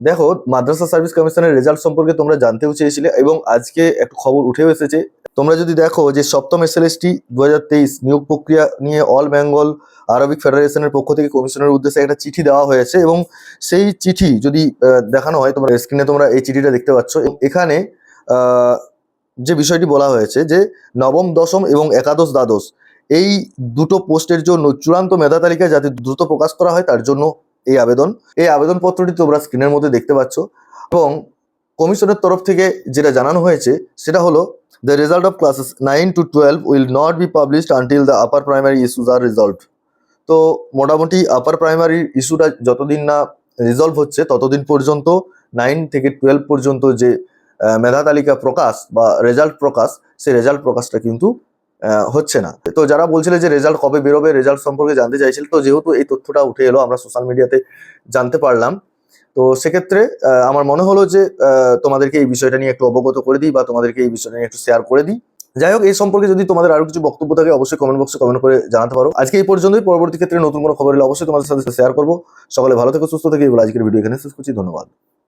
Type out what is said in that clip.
দেখো, মাদ্রাসা সার্ভিস কমিশনের রেজাল্ট সম্পর্কে তোমরা জানতেও চেয়েছিলে এবং আজকে একটা খবর উঠেও এসেছে। তোমরা যদি দেখো যে সপ্তম এসএলএসটি দু হাজার তেইশ নিয়োগ প্রক্রিয়া নিয়ে অল বেঙ্গল আরবিক ফেডারেশনের পক্ষ থেকে কমিশনের উদ্দেশ্যে একটা চিঠি দেওয়া হয়েছে এবং সেই চিঠি যদি দেখানো হয় তোমরা স্ক্রিনে তোমরা এই চিঠিটা দেখতে পাচ্ছ। এখানে যে বিষয়টি বলা হয়েছে যে নবম, দশম এবং একাদশ, দ্বাদশ, এই দুটো পোস্টের জন্য চূড়ান্ত মেধা তালিকা যাতে দ্রুত প্রকাশ করা হয়, তার জন্য এই আবেদন। এই আবেদনপত্রটি তোমরা স্ক্রিনের মধ্যে দেখতে পাচ্ছ এবং কমিশনের তরফ থেকে যেটা জানানো হয়েছে সেটা হলো the result of classes nine to twelve will not be published until the upper primary issues are resolved তো মোটামুটি আপার প্রাইমারি ইস্যুটা যতদিন না রিজলভ হচ্ছে, ততদিন পর্যন্ত নাইন থেকে টুয়েলভ পর্যন্ত যে মেধা তালিকা প্রকাশ বা রেজাল্ট প্রকাশ, সেই রেজাল্ট প্রকাশটা কিন্তু হচ্ছে না। তো যারা বলছিলে যে রেজাল্ট কবে বেরোবে রেজাল্ট সম্পর্কে জানতে চাইছিল, তো যেহেতু এই তথ্যটা উঠে এলো, আমরা সোশ্যাল মিডিয়াতে জানতে পারলাম। তো সেক্ষেত্রে আমার মনে হলো যে তোমাদেরকে এই বিষয়টা নিয়ে একটু অবগত করে দিই বা তোমাদেরকে এই বিষয়টা নিয়ে একটু শেয়ার করে দিই। যাই হোক, এই সম্পর্কে যদি তোমাদের আরও কিছু বক্তব্য থাকে, অবশ্যই কমেন্ট বক্সে কমেন্ট করে জানাতে পারো। আজকে এই পর্যন্তই। পরবর্তী ক্ষেত্রে নতুন কোনো খবর এলে অবশ্যই তোমাদের সাথে শেয়ার করব। সকলে ভালো থেকে, সুস্থ থেকে। আজকের ভিডিও এখানে শেষ করছি। ধন্যবাদ।